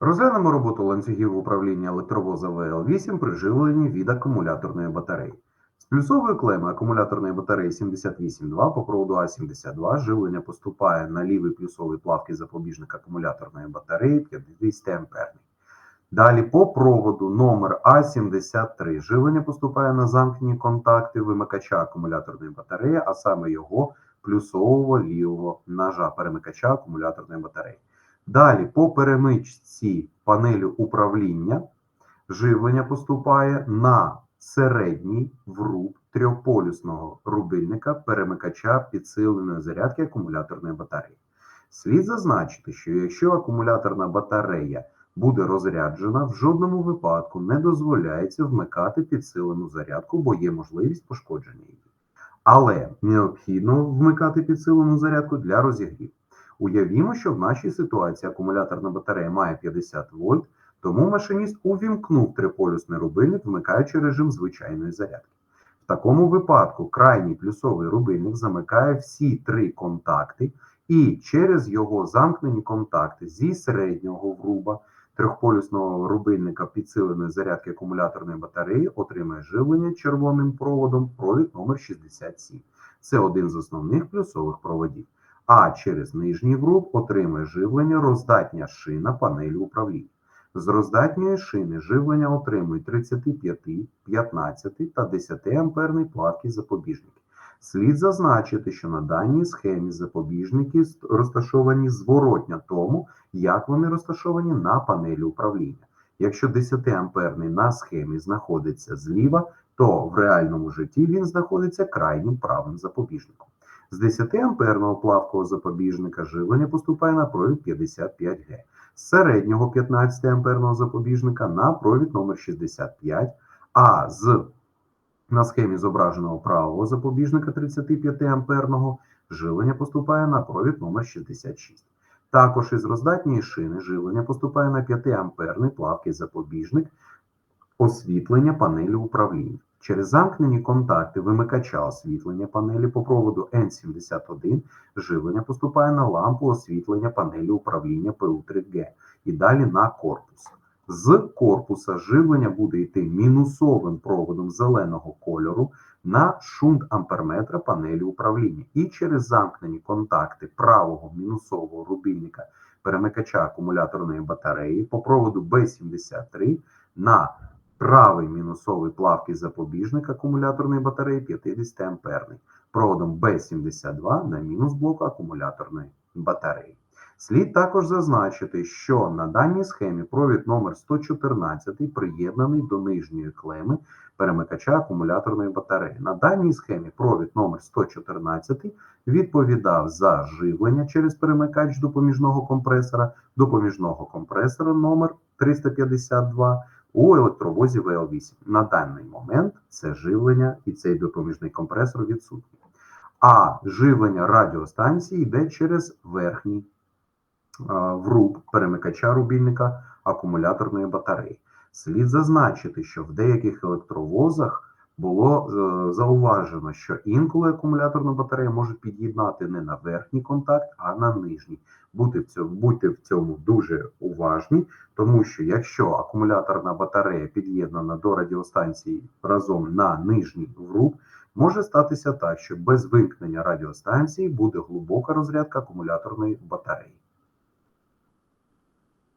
Розглянемо роботу ланцюгів управління електровоза ВЛ8 при живленні від акумуляторної батареї. З плюсової клеми акумуляторної батареї 78.2 по проводу А72 живлення поступає на лівий плюсовий плавкий запобіжник акумуляторної батареї 50 амперний. Далі по проводу номер А73 живлення поступає на замкнені контакти вимикача акумуляторної батареї, а саме його плюсового лівого ножа перемикача акумуляторної батареї. Далі по перемичці панелі управління живлення поступає на середній вруб трьохполюсного рубильника перемикача підсиленої зарядки акумуляторної батареї. Слід зазначити, що якщо акумуляторна батарея буде розряджена, в жодному випадку не дозволяється вмикати підсилену зарядку, бо є можливість пошкодження її. Але необхідно вмикати підсилену зарядку для розігріву. Уявімо, що в нашій ситуації акумуляторна батарея має 50 вольт, тому машиніст увімкнув триполюсний рубильник, вмикаючи режим звичайної зарядки. В такому випадку крайній плюсовий рубильник замикає всі три контакти, і через його замкнені контакти зі середнього вруба трьохполюсного рубильника підсиленої зарядки акумуляторної батареї отримає живлення червоним проводом провід номер 67. Це один з основних плюсових проводів. А через нижній вруб отримує живлення роздатня шина панелі управління. З роздатньої шини живлення отримують 35, 15 та 10 амперний плавкий запобіжники. Слід зазначити, що на даній схемі запобіжники розташовані зворотня тому, як вони розташовані на панелі управління. Якщо 10 амперний на схемі знаходиться зліва, то в реальному житті він знаходиться крайнім правим запобіжником. З 10 амперного плавкого запобіжника живлення поступає на провід 55Г, з середнього 15 амперного запобіжника на провід номер 65, а з на схемі зображеного правого запобіжника 35 амперного живлення поступає на провід номер 66. Також із роздатньої шини живлення поступає на 5 амперний плавкий запобіжник освітлення панелі управління. Через замкнені контакти вимикача освітлення панелі по проводу N71 живлення поступає на лампу освітлення панелі управління ПУ3Г і далі на корпус. З корпуса живлення буде йти мінусовим проводом зеленого кольору на шунт амперметра панелі управління. І через замкнені контакти правого мінусового рубільника перемикача акумуляторної батареї по проводу B73 на правий мінусовий плавкий запобіжник акумуляторної батареї 50 амперний проводом B72 на мінус блоку акумуляторної батареї. Слід також зазначити, що на даній схемі провід номер 114 приєднаний до нижньої клеми перемикача акумуляторної батареї. На даній схемі провід номер 114 відповідав за живлення через перемикач допоміжного компресора, допоміжного компресора номер 352 у електровозі ВЛ8. На даний момент це живлення і цей допоміжний компресор відсутній. А живлення радіостанції йде через верхній вруб перемикача рубільника акумуляторної батареї. Слід зазначити, що в деяких електровозах було е, зауважено, що інколи акумуляторну батарею можуть під'єднати не на верхній контакт, а на нижній. Будьте в цьому, будьте в цьому дуже уважні, тому що якщо акумуляторна батарея під'єднана до радіостанції разом на нижній вруб, може статися так, що без вимкнення радіостанції буде глибока розрядка акумуляторної батареї.